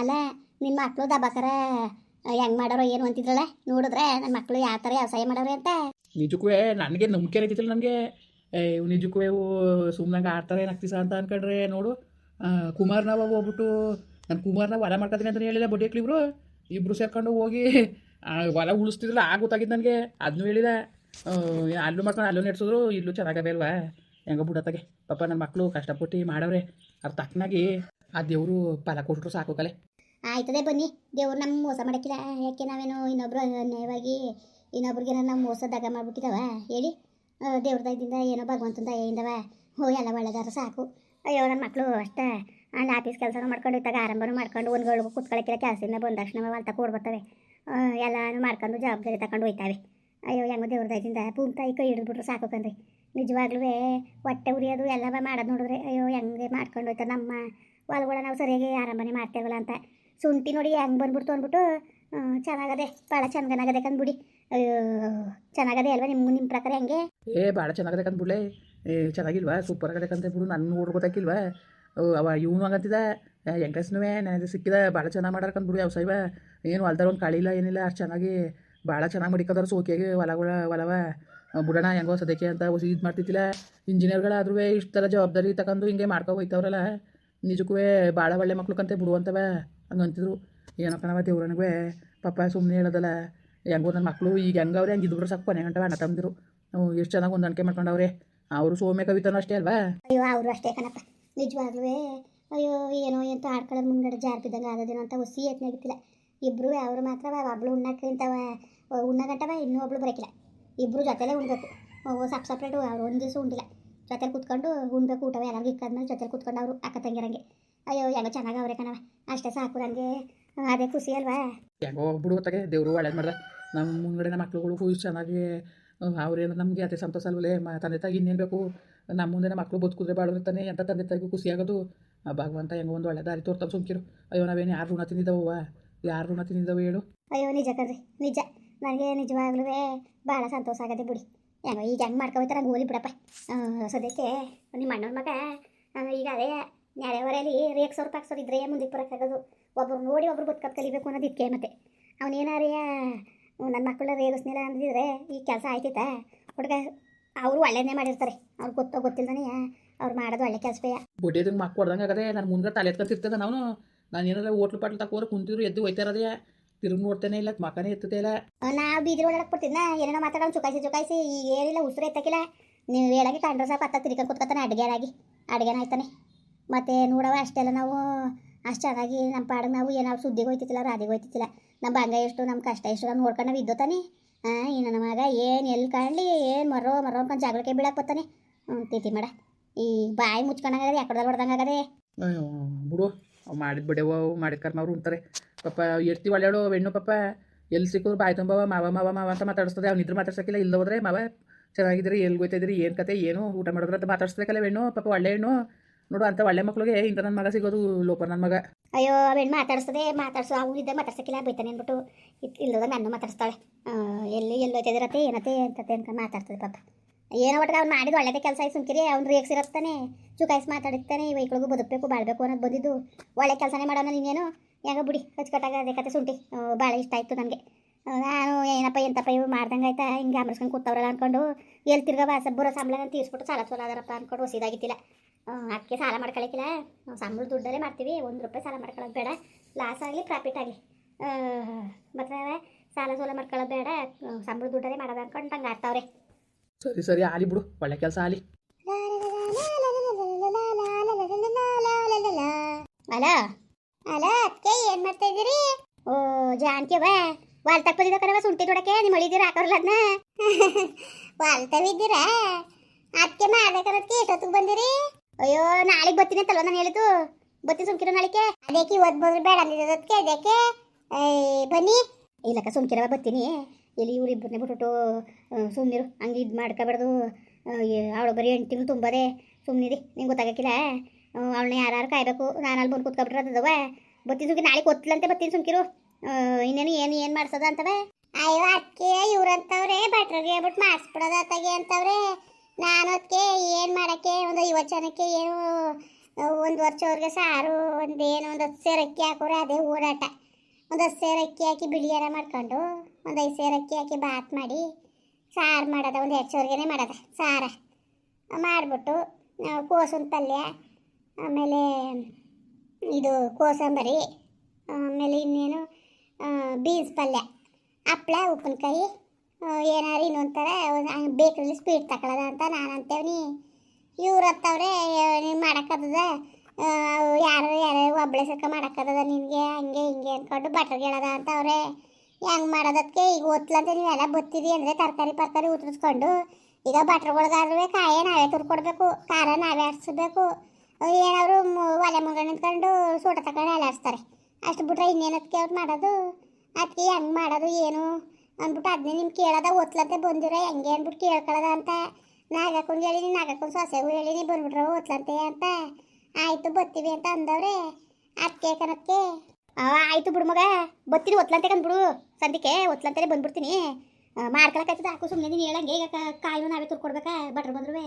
ಅಲ್ಲ ನಿಮ್ಮ ಮಕ್ಕಳು ದಬಾಕರ ಹೆಂಗ್ ಮಾಡೋರು ಏನು ಅಂತಿದ್ರಲ್ಲ? ನೋಡಿದ್ರೆ ನನ್ನ ಮಕ್ಕಳು ಯಾವ ಥರ ವ್ಯವಸಾಯ ಮಾಡೋರು ಅಂತ. ನಿಜಕ್ಕೂ ನನಗೆ ನಂಬಿಕೆ ಐತಿಲ್ಲ ನನಗೆ. ನಿಜಕ್ಕೂ ಇವು ಸುಮ್ಮನೆ ಆಡ್ತಾರೆ ಏನಾಗ್ತೀಸ ಅಂತ ಅನ್ಕೊಂಡ್ರೆ ನೋಡು. ಕುಮಾರ್ನವ ಕುಮಾರ್ ನಾವು ಹೋಗ್ಬಿಟ್ಟು ನಾನು ಕುಮಾರ್ನ ಹೊಲ ಮಾಡ್ಕೊತೀನಿ ಅಂತ ಹೇಳಿಲ್ಲ ಬಡ್ಡಿ ಇಬ್ರು ಇಬ್ರು ಸೇರ್ಕೊಂಡು ಹೋಗಿ ಹೊಲ ಉಳಿಸ್ತಿದ್ರಲ್ಲ ಆ ಗೊತ್ತಾಗಿದ್ದು ನನಗೆ. ಅದನ್ನೂ ಹೇಳಿಲ್ಲ. ಅಲ್ಲೂ ಮಾಡ್ಕೊಂಡು ಅಲ್ಲೂ ನೆಡ್ಸಿದ್ರು, ಇಲ್ಲೂ ಚೆನ್ನಾಗವೆ ಅಲ್ವಾ? ಹೆಂಗೋ ಬಿಡತ್ತಾಗೆ. ಪಾಪ ನನ್ನ ಮಕ್ಕಳು ಕಷ್ಟಪಟ್ಟು ಮಾಡವ್ರೆ. ಅದ್ರ ತಕ್ಕನಾಗಿ ಆ ದೇವರು ಫಲ ಕೊಟ್ಟರು ಸಾಕು ಕಲೆ. ಆಯ್ತದೆ ಬನ್ನಿ. ದೇವ್ರು ನಮ್ಮ ಮೋಸ ಮಾಡಕ್ಕಿಲ್ಲ. ಯಾಕೆ ನಾವೇನು ಇನ್ನೊಬ್ರು ಅನ್ಯಾಯವಾಗಿ ಇನ್ನೊಬ್ರಿಗೆ ನಾವು ಮೋಸ ದಗ ಮಾಡ್ಬಿಟ್ಟಿದವ? ಹೇಳಿ. ದೇವ್ರ ದಯದಿಂದ ಏನೋ ಭಗವಂತನ ದಯೆಯಿಂದವ. ಹೋ ಎಲ್ಲ ಒಳ್ಳೆದಾರ, ಸಾಕು. ಅಯ್ಯೋ ನನ್ನ ಮಕ್ಕಳು ಅಷ್ಟೇ. ಅಲ್ಲಿ ಆಫೀಸ್ ಕೆಲಸನೂ ಮಾಡ್ಕೊಂಡು, ಇತ್ತಾಗ ಆರಂಭನೂ ಮಾಡ್ಕೊಂಡು ಒಂದ್ಗಳಿಗೂ ಕೂತ್ಕೊಳ್ಳೋಕ್ಕಿಲ್ಲ ಕೆಲಸದಿಂದ ಬಂದ ತಕ್ಷಣ ಹೊಲ್ತ ಕೊಡ್ಬರ್ತವೆ ಎಲ್ಲನೂ ಮಾಡ್ಕೊಂಡು, ಜವಾಬ್ದಾರಿ ತಗೊಂಡು ಹೋಯ್ತಾವೆ. ಅಯ್ಯೋ, ಹೆಂಗೋ ದೇವ್ರ ದಯದಿಂದ ತಾಯಿ ಕೈ ಹಿಡಿದ್ಬಿಟ್ರು ಸಾಕು ಕಣ್ರಿ. ನಿಜವಾಗ್ಲೂ ಹೊಟ್ಟೆ ಉರಿಯೋದು ಎಲ್ಲ ಮಾಡೋದು ನೋಡಿದ್ರೆ, ಅಯ್ಯೋ, ಹೆಂಗೆ ಮಾಡ್ಕೊಂಡು ಹೋಯ್ತಾರೆ ನಮ್ಮ ಹೊಲಗಳ ನಾವು ಸರಿಯಾಗಿ ಆರಂಭನೇ ಮಾಡ್ತೇವಲ್ಲ ಅಂತ. ಶುಂಠಿ ನೋಡಿ ಹೆಂಗೆ ಬಂದ್ಬಿಡ್ತು ಅಂದ್ಬಿಟ್ಟು ಚೆನ್ನಾಗದೆ ಭಾಳ ಚೆನ್ನಾಗದೆ ಕಂದ್ಬಿಡಿ. ಚೆನ್ನಾಗದೆ ಅಲ್ವಾ ನಿಮ್ಮ ನಿಮ್ಮ ಪ್ರಕಾರ ಹೆಂಗೆ? ಏ ಭಾಳ ಚೆನ್ನಾಗದೆ ಕಂದ್ಬಿಡ್ಲೆ. ಏ ಚೆನ್ನಾಗಿಲ್ವಾ? ಸೂಪರ್ ಆಗದೆ ಕಂತ ಬಿಡು ನನ್ನ ನೋಡ್ ಗೊತ್ತಾಕಿಲ್ವಾ? ಓ, ಅವ ಇವನು ಹಂಗಂತಿದ. ಹೆಂಗಸ್ನೂ ನನಗೆ ಸಿಕ್ಕಿದ ಭಾಳ ಚೆನ್ನಾಗಿ ಮಾಡಾರ ಕಂದ್ಬಿಡು ಸೈವ ಏನು ಹೊಲ್ದಾರ ಒಂದು ಕಳಿಲ್ಲ ಏನಿಲ್ಲ ಅಷ್ಟು ಚೆನ್ನಾಗಿ ಭಾಳ ಚೆನ್ನಾಗಿ ಮಡಿಕದಾರ ಸೋಕಿಯಾಗಿ ಹೊಲಗಳ ಹೊಲವ. ಬಿಡೋಣ ಹೆಂಗೋ ಸದ್ಯಕ್ಕೆ ಅಂತ ಇದು ಮಾಡ್ತಿದ್ದಿಲ್ಲ. ಇಂಜಿನಿಯರ್ಗಳಾದ್ರೂ ಇಷ್ಟು ಥರ ಜವಾಬ್ದಾರಿ ತಗೊಂಡು ಹಿಂಗೆ ಮಾಡ್ಕೊ ಹೋಯ್ತವ್ರಲ್ಲ. ನಿಜಕ್ಕೂ ಭಾಳ ಒಳ್ಳೆ ಮಕ್ಳು ಕಂತೆ ಬಿಡುವಂತವ. ಹಂಗಂತಿದ್ರು ಏನಪ್ಪ ನಾವ ದೇವ್ರನಿಗೆ ಪಾಪ ಸುಮ್ಮನೆ ಹೇಳೋದಲ್ಲ, ಹೆಂಗೋ ನನ್ನ ಮಕ್ಕಳು ಈಗ ಹೆಂಗವ್ರೆ ಹಂಗೆ ಇದ್ರು ಸಾಕು ಕೊನೆ ಗಂಟೆ ಅಣ್ಣ ತಮ್ಮದಿರು ಎಷ್ಟು ಚೆನ್ನಾಗಿ ಹೊಂದಾಣಿಕೆ ಮಾಡ್ಕೊಂಡವ್ರೆ. ಅವರು ಸೋಮ್ಯ ಕವಿತನೂ ಅಷ್ಟೇ ಅಲ್ವಾ? ಅಯ್ಯೋ, ಅವರು ಅಷ್ಟೇ ಕಣಪ್ಪ. ನಿಜವಾಗ್ಲೂ ಅಯ್ಯೋ, ಏನೋ ಎಂತ ಆಡ್ಕೊಳ್ಳೋದು ಮುಂದಡೆ ಜಾರ್ ಬಿದ್ದಂಗೆ ಆಗೋದೇನೋ ಅಂತ ಹುಸಿ ಯತ್ನಾಗಿತ್ತಿಲ್ಲ ಇಬ್ಬರು ಅವರು ಮಾತ್ರ ಒಬ್ಳು ಉಣ್ಣಕ್ಕೆ ಇಂಥವ ಉಣ್ಣಗಂಟವ ಇನ್ನೂ ಒಬ್ಳು ಬರೋಕಿಲ್ಲ. ಇಬ್ಬರು ಜೊತೆಲೇ ಉಣ್ಬೇಕು. ಸಪ್ ಸಪ್ರೇಟು ಅವ್ರು ಒಂದು ದಿವಸ ಉಂಡಿಲ್ಲ. ಜೊತೆಲಿ ಕುತ್ಕೊಂಡು ಉಣ್ಬೇಕು ಊಟವ, ಎಲ್ಲರಿಗೂ ಇಕ್ಕಾದ್ಮೇಲೆ ಜೊತೆಲಿ ಕುತ್ಕೊಂಡು ಅವರು ಅಕ್ಕ ತಂಗಿರಂಗೆ ಅಯ್ಯೋ ಹೆಂಗೋ ಚೆನ್ನಾಗಿ ಅವ್ರೆ ಕಣವ ಅಷ್ಟೇ ಸಾಕು ನನಗೆ ಅದೇ ಖುಷಿ ಅಲ್ವಾ? ಹೆಂಗೋ ಬಿಡು ಹೊತ್ತಾಗೆ ದೇವರು ಒಳ್ಳೇದು ಮಾಡ್ದ. ನಮ್ಮ ಮುಂದ್ಗಡೆ ನಮ್ಮ ಮಕ್ಳುಗಳು ಚೆನ್ನಾಗಿ ಅವ್ರೇನು ನಮ್ಗೆ ಅದೇ ಸಂತೋಷ ಅಲ್ವಲ್ಲೇ ತಂದೆ ತಾಯಿ ಇನ್ನೇನು ಬೇಕು? ನಮ್ಮ ಮುಂದೆ ನಮ್ಮ ಮಕ್ಕಳು ಬದುಕಿದ್ರೆ ಬಾಳಿರ್ತಾನೆ ಎಂಥ ತಂದೆ ತಾಯಿಗೂ ಖುಷಿ ಆಗೋದು. ಆ ಭಗವಂತ ಹೆಂಗೋ ಒಂದು ಒಳ್ಳೆ ದಾರಿ ತೋರ್ತಾನೆ ಸುಮ್ಕಿರು. ಅಯ್ಯೋ ನಾವೇನು ಯಾರು ಋಣ ತಿಂದಿದ್ದಾವ ಯಾರು ಋಣ ತಿಂದಿದ್ದಾವೆ ಹೇಳು? ಅಯ್ಯೋ ನಿಜ ಕಣ್ರಿ ನಿಜ. ನನಗೆ ನಿಜವಾಗ್ಲೂ ಭಾಳ ಸಂತೋಷ ಆಗದೆ ಬಿಡಿ. ಹೆಂಗೋ ಈಗ ಹೆಂಗೆ ಮಾಡ್ಕೋತಾರ ಗೋಲಿ ಬಿಡಪ್ಪ. ಸದ್ಯಕ್ಕೆ ನಿಮ್ಮ ಅಣ್ಣನ ಮಗ ಈಗ ಅದೇ ನ್ಯಾಯಾವರಿಯಲ್ಲಿ ಪಾಕ್ ಪಾಕ್ಸೋರು ಇದ್ರೆ ಮುಂದಕ್ಕೆ ಬರೋಕ್ಕಾಗೋದು. ಒಬ್ರು ನೋಡಿ ಒಬ್ರು ಬದುಕೋದು ಕಲಿಬೇಕು ಅನ್ನೋದು ಇದಕ್ಕೆ ಮತ್ತೆ. ಅವನೇನಾರಿಯ ನನ್ನ ಮಕ್ಕಳ ರೇಗಿಸ್ನಿಲ್ಲ ಅಂದಿದ್ರೆ ಈ ಕೆಲಸ ಆಯ್ತಿತ್ತ? ಹುಡುಗ ಅವರು ಒಳ್ಳೆಯದೇ ಮಾಡಿರ್ತಾರೆ. ಅವ್ರು ಗೊತ್ತೋ ಗೊತ್ತಿಲ್ಲದೇ ಅವ್ರು ಮಾಡೋದು ಒಳ್ಳೆ ಕೆಲಸವೇ ಬಡ್ಡಿಯದಂಗೆ ಮಕ್ಕ ಹೊಡ್ದಂಗೆ ಆಗದೆ ನಾನು ಮುಂದೆ ತಲೆ ಎತ್ಕೊಂತಿರ್ತದೆ ನಾನು. ನಾನು ಏನಾರ ಹೋಟ್ಲು ಪಾಟ್ಲು ತಕೋದ್ರೆ ಕುಂತಿದ್ರು ಎದ್ದು ಹೋಯ್ತಾ ಇರೋದೇ. ತಿರುಗಿ ನೋಡ್ತೇನೆ ಇಲ್ಲ ಮಕನೇ ಎತ್ತದೇ ಇಲ್ಲ. ನಾವು ಬೀದಿ ಒಳಗಡೆ ಕೊಡ್ತಿದ್ನ ಏನೇನೋ ಮಾತಾಡೋಣ ಚುಕಾಯಿಸಿ ಚುಕಾಯಿಸಿ ಈಗ ಏನಿಲ್ಲ ಉಸಿರು ಎತ್ತಕ್ಕಿಲ್ಲ ನೀವು ಹೇಳಾಗಿ ಕಂಡ್ರೆ ಸಾಕು ಅತ್ತ ತಿರ್ಕೊಂಡು ಕೂತ್ಕೊತಾನೆ ಅಡುಗೆನಾಗಿ ಅಡುಗೆನ ಆಯ್ತಾನೆ. ಮತ್ತೆ ನೋಡವ ಅಷ್ಟೆಲ್ಲ ನಾವು, ಅಷ್ಟು ಚೆನ್ನಾಗಿ ನಮ್ಮ ಪಾಡಿಗೆ ನಾವು ಏನೋ ಸುದ್ದಿಗೆ ಹೋಯ್ತಿತ್ತಿಲ್ಲ, ರಾದಿಗೆ ಹೋಯ್ತಿತ್ತಿಲ್ಲ. ನಮ್ಮ ಬಂಗ ಎಷ್ಟು, ನಮ್ಮ ಕಷ್ಟ ಎಷ್ಟು ನಾವು ನೋಡ್ಕೊಂಡು ನಾವು ಇದ್ದೋತಾನೆ ಹಾಂ ಇನ್ನು ನನ್ನ ಮಗ ಏನು ಎಲ್ಲಿ ಕಾಣಲಿ, ಏನು ಮರೋ ಮರೋ ಅನ್ಕೊಂಡು ಜಾಗಕ್ಕೆ ಬೀಳಕ್ಕೆ ಹ್ಞೂ ಮಾಡ. ಈ ಬಾಯಿ ಮುಚ್ಕೊಂಡಾಗದೆ ಯಾಕಡೆ ಹೊಡೆದಂಗೆ ಆಗದೆ ಅಯ್ಯೋ, ಬಿಡು, ಅವು ಮಾಡಿದ ಬಿಡೆವು ಮಾಡಿದ ಕರ್ಮ ಅವ್ರು ಉಂತಾರೆ ಪಾಪ ಎಷ್ಟು ಒಳ್ಳೆಯಳು ಹೆಣ್ಣು ಪಾಪ ಎಲ್ಲಿ ಸಿಕ್ಕಿದ್ರು ಬಾಯಿ ತುಂಬವ ಮಾವ ಮಾವ ಮಾವ ಅಂತ ಮಾತಾಡಿಸ್ತದೆ. ಅವ್ನು ಇದ್ರೆ ಮಾತಾಡ್ಸೋಕ್ಕಿಲ್ಲ ಇಲ್ಲ ಹೋದ್ರೆ ಮಾವ ಚೆನ್ನಾಗಿದ್ದೀರಿ ಎಲ್ಲಿ ಗೊತ್ತಿದ್ದೀರಿ ಏನು ಕತೆ, ಏನು ಊಟ ಮಾಡಿದ್ರೆ ಅಂತ ಮಾತಾಡ್ಸ್ಬೇಕಲ್ಲ ಹೆಣ್ಣು, ಪಾಪ ಒಳ್ಳೆ ಹೆಣ್ಣು. ನೋಡು ಅಂತ ಒಳ್ಳೆ ಮಕ್ಳಿಗೆ ಇಂಥ ನನ್ನ ಮಗ ಸಿಗೋದು ಲೋಪ ನನ್ನ ಮಗ. ಅಯ್ಯೋ, ಅವೇನು ಮಾತಾಡಿಸ್ತದೆ ಮಾತಾಡ್ಸು ಇದ್ದ ಮಾತಾಡ್ಸಕ್ಕಿಲ್ಲ, ಬೈತಾನೆ ಅಂದ್ಬಿಟ್ಟು ಇಲ್ಲದ ನನ್ನ ಮಾತಾಡ್ಸ್ತಾಳೆ. ಎಲ್ಲಿ ಎಲ್ಲಿ ಹೋಯ್ತಿದಿರತ್ತೆ ಏನತ್ತೆ ಅಂತತೆ ಅಂತ ಮಾತಾಡ್ತದೆ ಪಾಪ. ಏನೋ ಒಟ್ಟಿಗೆ ಅವ್ನು ಮಾಡಿದ ಒಳ್ಳೆದೇ ಕೆಲಸ ಆಯ್ತು ಸುಮ್ಕಿರಿ, ಅವ್ನು ರೇಗ್ಸಿರತ್ತಾನೆ ಚುಕಾಯಿಸಿ ಮಾತಾಡಿರ್ತಾನೆ ಇವೈಗಳಿಗೂ ಬದುಕಬೇಕು, ಬಾಳ್ಬೇಕು ಅನ್ನೋದು ಬಂದಿದ್ದು. ಒಳ್ಳೆ ಕೆಲಸನೇ ಮಾಡೋಣ ನೀನೇನು ಹೆಂಗ ಬಿಡಿ, ಕಚ್ಕಟ್ಟಾಗ ಅದೇ ಕತೆ ಶುಂಠಿ ಭಾಳ ಇಷ್ಟ ಆಯಿತು ನನಗೆ. ನಾನು ಏನಪ್ಪ, ಎಂತಪ್ಪ ಇವು ಮಾಡ್ದಂಗೆ ಆಯ್ತಾ? ಹಿಂಗೆ ಅಮರ್ಸ್ಕೊಂಡು ಕೂತವ್ರಲ್ಲ ಅನ್ಕೊಂಡು ಎಲ್ಲಿ ತಿರ್ಗ ಬರೋ ಸಂಬಳ ತೀರಿಸ್ಬಿಟ್ಟು ಸಾಲ ಚಲೋ ಅದಾರಪ್ಪ ಅನ್ಕೊಂಡು ಹೊಸಿದಾಗಿತ್ತಿಲ್ಲ ಅದಕ್ಕೆ ಸಾಲ ಮಾಡ್ಕೊಳಕ್ಕಿಲ್ಲ ನಾವು ಸಂಬಳ ದುಡ್ಡಲ್ಲೇ ಮಾಡ್ತೀವಿ. ಒಂದು ರೂಪಾಯಿ ಸಾಲ ಮಾಡ್ಕೊಳ್ಳೋದು ಬೇಡ. ಲಾಸ್ ಆಗಲಿ ಪ್ರಾಫಿಟ್ ಆಗಲಿ. ಮತ್ತೆ ಸಾಲ ಸೋಲ ಮಾಡ್ಕೊಳ್ಳೋದು ಬೇಡ. ಸಂಬಳ ದುಡ್ಡಲ್ಲೇ ಮಾಡೋದು ಅನ್ಕೊಂಡು ಹಂಗೆ ಆಡ್ತಾವ್ರೆ. ಸರಿ ಸರಿ ಆಲಿ ಬಿಡು. ಒಳ್ಳೆ ಕೆಲಸ ಆಲಿ. ಅಲೋ? ಅಲೋ ಅದಕ್ಕೆ ಏನು ಮಾಡ್ತಾ ಇದ್ದೀರಿ? ಓ ಜಾನ್ಕಿವ ವಾಲ್ ತಕ್ಕ ಬಂದಿದ್ದ ಕಣವ ಶುಂಠಿ ತೊಡಕ್ಕೆ. ನಿಮ್ಮ ಅಳಿದಿರ ಹಾಕೋರ್ಲ ಅದನ್ನ ವಾಲ್ ತವಿದ್ದೀರಾ ಅದಕ್ಕೆ ಎಷ್ಟೊತ್ತಿಗೆ ಬಂದಿರಿ? ಅಯ್ಯೋ, ನಾಳೆಗೆ ಬರ್ತೀನಿ ಅಂತಲ್ವ ನಾನು ಹೇಳಿದ್ದು? ಬರ್ತೀನಿ ಸುಮ್ಕಿರೋ ನಾಳೆಗೆ ಅದಕ್ಕೆ ಇವತ್ತು ಬಂದ್ರೆ ಬೇಡ ಅಂದಿದ್ದಕ್ಕೆ ಅದಕ್ಕೆ ಬನ್ನಿ. ಇಲ್ಲಕ್ಕ, ಸುಮ್ಕಿರವ, ಬರ್ತೀನಿ. ಇಲ್ಲಿ ಇವ್ರು ಇಬ್ಬರನ್ನೇ ಬಿಟ್ಬಿಟ್ಟು ಸುಮ್ಮನಿರು ಹಂಗೆ ಇದು ಮಾಡ್ಕೋಬಾರ್ದು. ಅವಳು ಬರೀ ಎಂಟು ತಿಂಗಳು ತುಂಬದೆ. ಸುಮ್ಮನಿರಿ ನಿಂಗೆ ಗೊತ್ತಾಗಕ್ಕಿಲ್ಲ. ಅವಳನ್ನ ಯಾರು ಕಾಯ್ಬೇಕು. ನಾನು ಅಲ್ಲಿ ಬಂದು ಕೂತ್ಕೊಬಿಟ್ರದವ ಬತ್ತಿ ಸುಮ್ಕಿ ನಾಳೆ ಗೊತ್ತಿಲ್ಲಂತೆ ಬತ್ತೀನಿ ಸುಮ್ಕಿರು. ಇನ್ನೇನು ಏನು ಏನು ಮಾಡ್ಸೋದ ಅಂತವೆ? ಅಯ್ಯೋ ಅಕ್ಕಿ ಇವ್ರಂತವ್ರೆ, ಭಟ್ರಿಗೆ ಬಿಟ್ಟು ಮಾಡಿಸ್ಬಿಡೋದ ತಗೆ ಅಂತವ್ರೆ. ನಾನು ಅದಕ್ಕೆ ಏನು ಮಾಡೋಕ್ಕೆ? ಒಂದು ಐವತ್ತು ಜನಕ್ಕೆ ಏನು, ಒಂದು ವರ್ಷವ್ರಿಗೆ ಸಾರು ಒಂದೇನು ಒಂದು ಹತ್ತು ಸೇರು ಅಕ್ಕಿ ಹಾಕೋರೆ, ಅದೇ ಓಡಾಟ ಒಂದು ಹತ್ತು ಸೇರು ಅಕ್ಕಿ ಹಾಕಿ ಬಿಳಿಯಾರ ಮಾಡ್ಕೊಂಡು, ಒಂದು ಐದು ಸೇರು ಅಕ್ಕಿ ಹಾಕಿ ಬಾತ್ ಮಾಡಿ, ಸಾರು ಮಾಡೋದ, ಒಂದು ಎರಡು ಸಾವಿರಗೇನೆ ಮಾಡೋದ, ಸಾರ. ಮಾಡಿಬಿಟ್ಟು ಕೋಸನ್ ಪಲ್ಯ, ಆಮೇಲೆ ಇದು ಕೋಸಂಬರಿ, ಆಮೇಲೆ ಇನ್ನೇನು ಬೀನ್ಸ್ ಪಲ್ಯ, ಹಪ್ಳ, ಉಪ್ಪಿನಕಾಯಿ ಏನಾರು ಇನ್ನೊಂಥರ ಬೇಕ್ರಲ್ಲಿ ಸ್ಪೀಡ್ ತಗೊಳ್ಳೋದ ಅಂತ ನಾನು ಅಂತೇವ್ನಿ. ಇವ್ರು ಹತ್ತವ್ರೆ ನೀನು ಮಾಡೋಕ್ಕದ ಯಾರು ಯಾರು ಒಬ್ಬಳೆ ಸರ್ಕ ಮಾಡೋಕ್ಕದ ನಿನಗೆ, ಹಂಗೆ ಹಿಂಗೆ ಅಂದ್ಕೊಂಡು ಬಟ್ರಿಗೆ ಹೇಳೋದ ಅಂತ ಅವ್ರೆ. ಹೆಂಗೆ ಮಾಡೋದಕ್ಕೆ ಈಗ ಓದ್ಲಂತ ನೀವೆಲ್ಲ ಬತ್ತಿರಿ ಅಂದರೆ ತರಕಾರಿ ಪರ್ಕಾರಿ ಉತ್ತರಿಸ್ಕೊಂಡು ಈಗ ಬಟ್ರಗಳಿಗಾದ್ರೂ ಕಾಯೇ ನಾವೇ ತುರ್ಕೊಡ್ಬೇಕು, ಖಾರ ನಾವೇ ಆಡಿಸ್ಬೇಕು ಏನಾದ್ರು ಒಲೆ ಮುಂಗಡೆ ನಿಂತ್ಕೊಂಡು ಸೂಟ ತಗೊಂಡು ಅಲ್ಲಾಡಿಸ್ತಾರೆ. ಅಷ್ಟು ಬಿಟ್ರೆ ಇನ್ನೇನದಕ್ಕೆ ಅವ್ರು ಮಾಡೋದು? ಅದಕ್ಕೆ ಹೆಂಗೆ ಮಾಡೋದು ಏನು? ಅಂದ್ಬಿಟ್ಟು ಅದನ್ನೇ ನಿಮ್ಗೆ ಕೇಳೋದ, ಓದ್ಲಂತೆ ಬಂದಿರ, ಹೆಂಗೆ ಅಂದ್ಬಿಟ್ಟು ಕೇಳ್ಕೊಳ್ಳೋದ ಅಂತ. ನಾಗಕ್ಕೊಂದು ಹೇಳಿ ನಾಗಕ್ಕೊಂದು ಸೊಸೆಗೂ ಹೇಳಿ, ನೀ ಓದ್ಲಂತೆ ಒತ್ಲಂತೆ ಅಂತ. ಆಯಿತು, ಬತ್ತೀವಿ ಅಂತ ಅಂದವ್ರೆ. ಅದಕ್ಕೆ ಕನಕ್ಕೆ ಆಯಿತು ಬಿಡು ಮಗ, ಬತ್ತೀನಿ ಒತ್ಲಂತೆ ಕಂದ್ಬಿಡು ಸಂದಿಕೆ ಒತ್ಲಂತಾನೆ ಬಂದ್ಬಿಡ್ತೀನಿ. ಮಾಡ್ಕೊಳಕಾಯ್ತದ? ಹಾಕು ಸುಮ್ಮನೆ ನೀನು ಹೇಳಂಗೆ. ಈಗ ಕಾಯಿನೂ ನಾವೇ ತುರ್ಕೊಡ್ಬೇಕಾ? ಭಟ್ರು ಬಂದ್ರು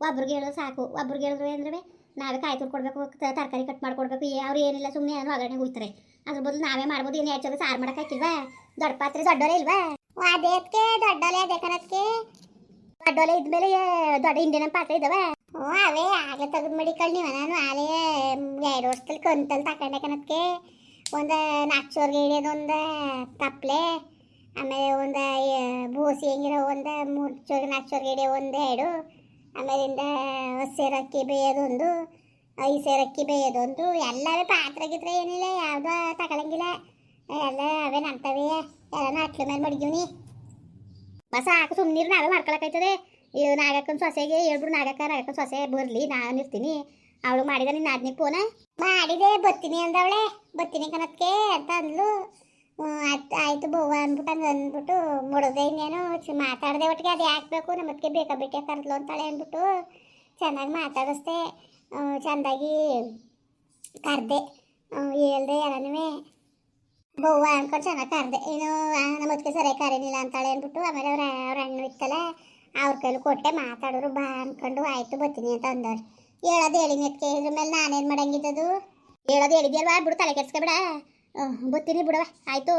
ಒಬ್ರಿಗೆ ಹೇಳೋದು ಸಾಕು. ಒಬ್ರಿಗೆ ಹೇಳಿದ್ರು ಅಂದ್ರೆ ನಾವೇ ಕಾಯಿ ತುರ್ಕೊಡ್ಬೇಕು ತರಕಾರಿ ಕಟ್ ಮಾಡ್ಕೊಡ್ಬೇಕು. ಅವ್ರು ಏನಿಲ್ಲ ಸುಮ್ಮನೆ ಏನೋ ಒಗ್ಗರಣೆ ಹೋಗ್ತಾರೆ ಅದ್ರ ಬದಲು ನಾವೇ ಮಾಡ್ಬೋದು. ಏನು ಹೆಚ್ಚೋದು ಸಾರು ಮಾಡೋಕ್ಕಾಗಿಲ್ವಾ ದೊಡ್ಡ ಪಾತ್ರೆ ದೊಡ್ಡವರೇ ಇಲ್ವಾ? ಅದೇಕ್ಕೆ ದೊಡ್ಡೋಲೆ ಅದೇ ಕಣಕ್ಕೆ ದೊಡ್ಡೋಲೆ ಇದ್ಮೇಲೆ ದೊಡ್ಡ ಇಂಡಿಯನ್ ಪಾತ್ರೆ ಇದಾವೆ. ಹ್ಞೂ, ಅವೇ, ಆಗಲೇ ತೆಗೆದು ಮಡಿಕಳ್ ನೀವು. ನಾನು ಆಲೇ ಎರಡು ವರ್ಷದಲ್ಲಿ ಕಂತಲ್ಲಿ ತಕೊಂಡೆ ಕಣಕ್ಕೆ ಒಂದು ನಾಲ್ಕು ಚೋರ್ಗೆ ಹಿಡಿಯೋದು ಒಂದು ತಪ್ಪಲೆ ಆಮೇಲೆ ಒಂದು ಬೂಸಿ ಹೆಂಗಿರೋ, ಒಂದು ಮೂರು ಚೋರ್ಗೆ ನಾಲ್ಕು ಚೋರ್ಗೆ ಹಿಡಿಯೋ ಒಂದು ಎರಡು. ಆಮೇಲಿಂದ ಸೇರಕ್ಕಿ ಬೇಯೋದೊಂದು ಐದು ಸೇರಕ್ಕಿ ಬೇಯೋದೊಂದು ಎಲ್ಲವೇ ಪಾತ್ರೆ ಗಿತ್ರೆ ಏನಿಲ್ಲ, ಯಾವುದೋ ತಗೊಳಂಗಿಲ್ಲ. ಎಲ್ಲ ಅವೇ ಅಂತವೆ ಎಲ್ಲ ಅಟ್ಲ ಮೇಲೆ ಮಡಗಿವ್ನಿ ಬಸ ಹಾಕು ಸುಮ್ಮನಿರು ನಾವೇ ಮಾಡ್ಕೊಳಕೈತದೆ ಇವ್ ನಾಗಕ್ಕನ ಸೊಸೆಗೆ ಹೇಳ್ಬಿಡು ನಾಗಕ್ಕ ನಾಗಕ್ಕನ ಸೊಸೆ ಬರಲಿ ನಾನು ಇರ್ತೀನಿ ಅವಳು ಮಾಡಿದ ನಿನ್ನ ಆದ್ನಿ ಫೋನ ಮಾಡಿದೆ ಬತ್ತೀನಿ ಅಂದವಳೆ ಬತ್ತೀನಿ ಕಣಕ್ಕೆ ಅಂತ ಅಂದ್ಲು ಆಯ್ತು ಬವ್ವ ಅಂದ್ಬಿಟ್ಟು ಹಂಗೆ ಅಂದ್ಬಿಟ್ಟು ಮುಡ್ದೆ ಇನ್ನೇನು ಮಾತಾಡ್ದೆ ಒಟ್ಟಿಗೆ ಅದು ನಮ್ಮದಕ್ಕೆ ಬೇಕಾ ಬೇಕೆ ಕರ್ದ್ಲು ಅಂತಾಳೆ ಅಂದ್ಬಿಟ್ಟು ಚೆನ್ನಾಗಿ ಮಾತಾಡಿಸ್ದೆ ಚೆಂದಾಗಿ ಕರೆದೆ ಹೇಳ್ದೆ ಎಲ್ಲನೂ ಬವ್ವ ಅನ್ಕೊಂಡು ಚೆನ್ನಾಗಿ ಕರೆದೆ ಏನು ನಮ್ಮದಕ್ಕೆ ಸರಿಯಾಗಿ ಕರೀನಿಲ್ಲ ಅಂತಾಳೆ ಅಂದ್ಬಿಟ್ಟು ಆಮೇಲೆ ಅವ್ರ ಅವ್ರ ಹಣ್ಣು ಇತ್ತಲ್ಲ ಅವ್ರ ಕೈಲಿ ಕೊಟ್ಟೆ ಮಾತಾಡೋರು ಬಾ ಅನ್ಕೊಂಡು ಆಯ್ತು ಬರ್ತೀನಿ ಅಂತ ಅಂದವ್ರು. ಹೇಳೋದು ಹೇಳಿನಿ ಅದಕ್ಕೆ ಇದ್ರ ಮೇಲೆ ನಾನೇನು ಮಾಡಂಗಿದ್ದದು? ಹೇಳೋದು ಹೇಳಿದ್ಯಲ್ವಾ ಬಿಡು ತಲೆ ಕೆಡ್ಸ್ಕೊಬೇಡ. ಬತ್ತೀನಿ ಬಿಡವ ಆಯ್ತು.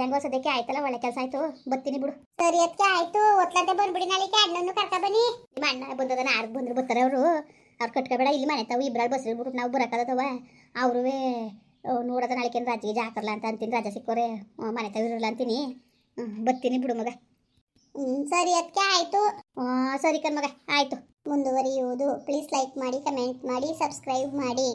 ಹೆಂಗೋ ಸದ್ಯಕ್ಕೆ ಆಯ್ತಲ್ಲ ಒಳ್ಳೆ ಕೆಲಸ ಆಯ್ತು ಬತ್ತೀನಿ ಬಿಡು. ಸರಿ ಅದಕ್ಕೆ ಆಯ್ತು ಒತ್ಲಂತೆ ಬಂದ್ಬಿಡಿ ನಾಳೆಗೆ ಅಣ್ಣನ್ನು ಕರ್ಕ ಬನ್ನಿ. ನಿಮ್ಮ ಅಣ್ಣ ಬಂದದ ನಾಳೆ ಬಂದ್ರು ಬರ್ತಾರೆ ಅವರು. ಅವ್ರು ಕಟ್ಕೋಬೇಡ ಇಲ್ಲಿ ಮನೆ ತಾವು ಇಬ್ಬರಲ್ಲಿ ಬಸ್ರಿ ಬಿಟ್ಬಿಟ್ಟು ನಾವು ಬರೋಕ್ಕದವ ಅವರು ನೋಡೋದ ರಾಜ್ಯ ರಾಜಿಗೆ ಹಾಕಲ್ಲ ಅಂತ ಅಂತೀನಿ ರಾಜ ಸಿಕ್ಕೋರೆ. ಮನೆ ತೆಗಿರಲ್ಲ ಅಂತೀನಿ. ಹ್ಞೂ ಬತ್ತೀನಿ ಬಿಡು ಮಗ. ಸರಿ ಅದಕ್ಕೆ ಆಯಿತು. ಸರಿ ಕಣ್ ಮಗ, ಆಯಿತು. ಮುಂದುವರಿಯುವುದು. ಪ್ಲೀಸ್ ಲೈಕ್ ಮಾಡಿ ಕಮೆಂಟ್ ಮಾಡಿ ಸಬ್ಸ್ಕ್ರೈಬ್ ಮಾಡಿ.